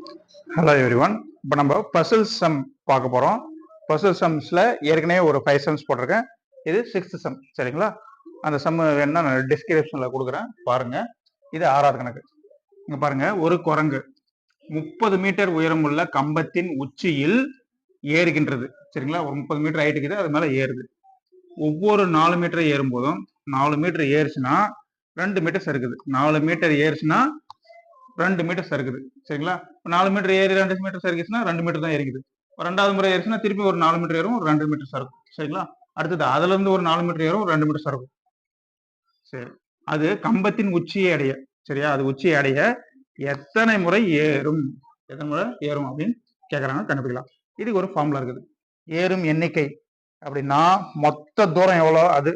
Hello every one இப்போ நம்ம Basil some பார்க்க போகிறோம் பசில் சம்ஸில் ஏற்கனவே ஒரு ஃபைவ் சம்ஸ் போட்டிருக்கேன். இது சிக்ஸ்த் சம் சரிங்களா? அந்த சம் வேணுன்னா நான் டிஸ்கிரிப்ஷனில் கொடுக்குறேன். பாருங்க. இது ஆறாவது கணக்கு. இங்கே பாருங்க. ஒரு குரங்கு முப்பது மீட்டர் உயரமுள்ள கம்பத்தின் உச்சியில் ஏறுகின்றது. சரிங்களா? ஒரு முப்பது மீட்டர் ஹைட் இருக்குது. அது மேலே ஏறுது. ஒவ்வொரு நாலு மீட்டர் ஏறும்போதும் நாலு மீட்டர் ஏறுச்சுன்னா ரெண்டு மீட்டர் சறுக்குது நாலு மீட்டர் ஏறுச்சுன்னா ரெண்டு மீட்டர் சறுக்குது. சரிங்களா? இப்ப நாலு மீட்டர் ஏறி ரெண்டு மீட்டர் சறுக்குச்சுன்னா ரெண்டு மீட்டர் தான் ஏறிக்குது இப்ப ரெண்டாவது முறை ஏறிச்சுன்னா திருப்பி ஒரு நாலு மீட்டர் ஏறும் ஒரு ரெண்டு மீட்டர் சறுக்கும். சரிங்களா? அடுத்தது அதுல இருந்து ஒரு நாலு மீட்டர் ஏறும் ஒரு ரெண்டு மீட்டர் சறுக்கும். சரி. அது கம்பத்தின் உச்சியை அடைய. சரியா? அது உச்சியை அடைய எத்தனை முறை ஏறும்? எத்தனை முறை ஏறும் அப்படின்னு கேட்குறாங்க கண்டுபிடிக்கலாம். இதுக்கு ஒரு ஃபார்முலா இருக்குது. ஏறும் எண்ணிக்கை அப்படின்னா மொத்த தூரம் எவ்வளோ? அது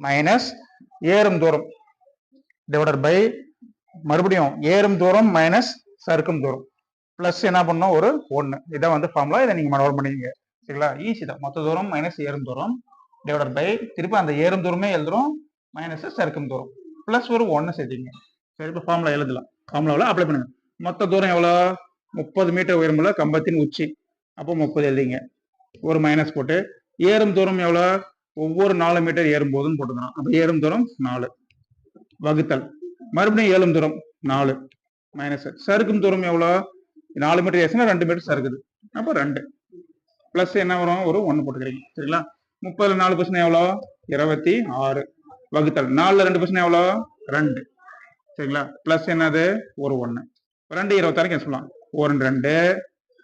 மைனஸ் ஏறும் தூரம் டிவைடட் பை மறுபடியும் ஏறும் தூரம் மைனஸ் சறுக்கும் தூரம். பிளஸ் என்ன பண்ணோம் ஒரு ஒன்று இதான் வந்து ஃபார்முலா இதை நீங்கள் மனோர் பண்ணுவீங்க சரிங்களா? ஈஸி தான். மொத்த தூரம் மைனஸ் ஏறும் தூரம் டிவைடட் பை திருப்பி அந்த ஏறும் தூரமே எழுதுறோம். மைனஸ் சறுக்கும் தூரம். பிளஸ் ஒரு ஒன்று சேர்த்திங்க சரி இப்போ ஃபார்முலா எழுதலாம். ஃபார்முலாவில் அப்ளை பண்ணுங்க. மொத்த தூரம் எவ்வளோ? முப்பது மீட்டர் உயரமுள்ள கம்பத்தின் உச்சி. அப்போ முப்பது எழுதிங்க. ஒரு மைனஸ் போட்டு ஏறும் தூரம் எவ்வளோ? ஒவ்வொரு நாலு மீட்டர் ஏறும் போதும் போட்டுக்கலாம். அப்போ ஏறும் தூரம் நாலு. வகுத்தல். மறுபடியும் ஏழும் தூரம் நாலு மைனஸ் சறுக்கும் தூரம் எவ்வளோ? நாலு மீட்டர் ஏசுனா ரெண்டு மீட்டர் சறுக்குது. அப்போ ரெண்டு. ப்ளஸ் என்ன வரும்? ஒரு ஒன்று போட்டுக்கிறீங்க. சரிங்களா? முப்பதுல நாலு பர்சன்ட் எவ்வளோ? இருபத்தி ஆறு. வகுத்தல். நாலுல ரெண்டு பர்சன்ட் எவ்வளோ? ரெண்டு. சரிங்களா? ப்ளஸ் என்னது? ஒரு ஒன்று ரெண்டு இருபத்தாறு கேன் சொல்லலாம்? ஒரு ரெண்டு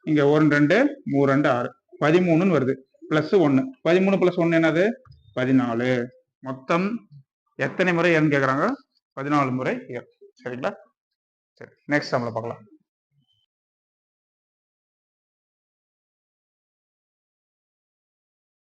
இங்கே ஒரு ரெண்டு மூணு ரெண்டு ஆறு. பதிமூணுன்னு வருது. ப்ளஸ் ஒன்று பதிமூணு ப்ளஸ் ஒன்று என்னது? பதினாலு. மொத்தம் எத்தனை முறை ஏன்னு கேட்குறாங்க பதினாலு முறை இயர் சரிங்களா? சரி நெக்ஸ்ட் நம்மளை பார்க்கலாம்.